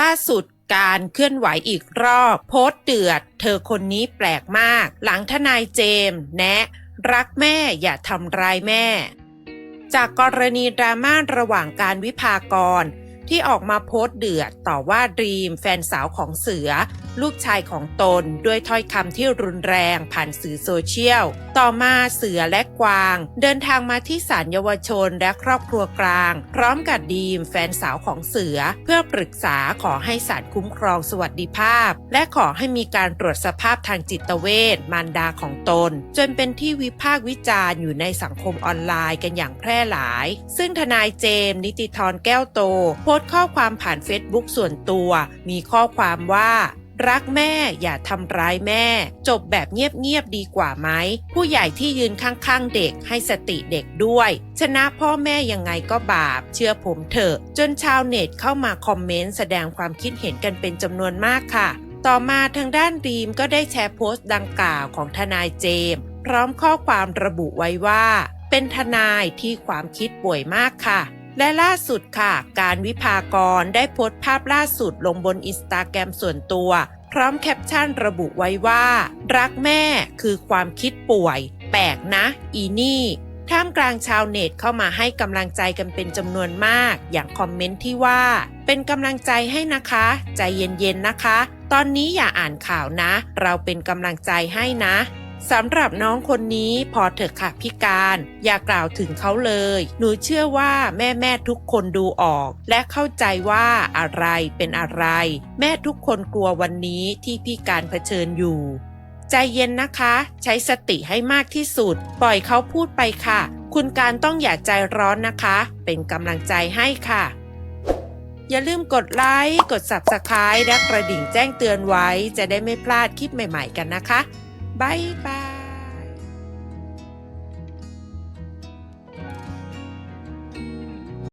ล่าสุดการเคลื่อนไหวอีกรอบ โพสต์เดือด เธอคนนี้แปลกมาก หลังทนายเจมส์แนะ รักแม่อย่าทำร้ายแม่ จากกรณีดราม่าระหว่างการวิพากร ที่ออกมาโพสต์เดือดต่อว่าดรีมแฟนสาวของเสือลูกชายของตนด้วยถ้อยคำที่รุนแรงผ่านสื่อโซเชียล ต่อมาเสือและกวาง เดินทางมาที่ศาลเยาวชนและครอบครัวกลาง พร้อมกับดีมแฟนสาวของเสือ เพื่อปรึกษาขอให้ศาลคุ้มครองสวัสดิภาพ และขอให้มีการตรวจสภาพทางจิตเวชมารดาของตน จนเป็นที่วิพากษ์วิจารณ์อยู่ในสังคมออนไลน์กันอย่างแพร่หลาย ซึ่งทนายเจมส์นิติธรแก้วโต โพสต์ข้อความผ่านเฟซบุ๊กส่วนตัว มีข้อความว่า รักแม่อย่าทำร้ายแม่ จบแบบเงียบๆดีกว่าไหม ผู้ใหญ่ที่ยืนข้างๆเด็กให้สติเด็กด้วย ชนะพ่อแม่ยังไงก็บาป เชื่อผมเถอะ จนชาวเน็ตเข้ามาคอมเมนต์แสดงความคิดเห็นกันเป็นจำนวนมากค่ะ ต่อมาทางด้านดีมก็ได้แชร์โพสต์ดังกล่าวของทนายเจมส์พร้อมข้อความระบุไว้ว่า เป็นทนายที่ความคิดป่วยมากค่ะ และล่าสุดค่ะ การวิพากรได้โพสต์ภาพล่าสุดลงบนอินสตาแกรมส่วนตัว พร้อมแคปชั่นระบุไว้ว่า รักแม่คือความคิดป่วย แปลกนะ อีนี่ท่ามกลางชาวเน็ตเข้ามาให้กำลังใจกันเป็นจำนวนมาก อย่างคอมเมนต์ที่ว่า เป็นกำลังใจให้นะคะ ใจเย็นๆนะคะ ตอนนี้อย่าอ่านข่าวนะ เราเป็นกำลังใจให้นะ สำหรับน้องคนนี้พอเถอะค่ะพี่การ อย่ากล่าวถึงเขาเลย หนูเชื่อว่าแม่แม่ทุกคนดูออก และเข้าใจว่าอะไรเป็นอะไร แม่ทุกคนกลัววันนี้ที่พี่การเผชิญอยู่ ใจเย็นนะคะ ใช้สติให้มากที่สุด ปล่อยเขาพูดไปค่ะ คุณการต้องอย่าใจร้อนนะคะ เป็นกำลังใจให้ค่ะอย่าลืมกดไลค์ กด Subscribe และกระดิ่งแจ้งเตือนไว้ จะได้ไม่พลาดคลิปใหม่ๆกันนะคะ บ๊ายบาย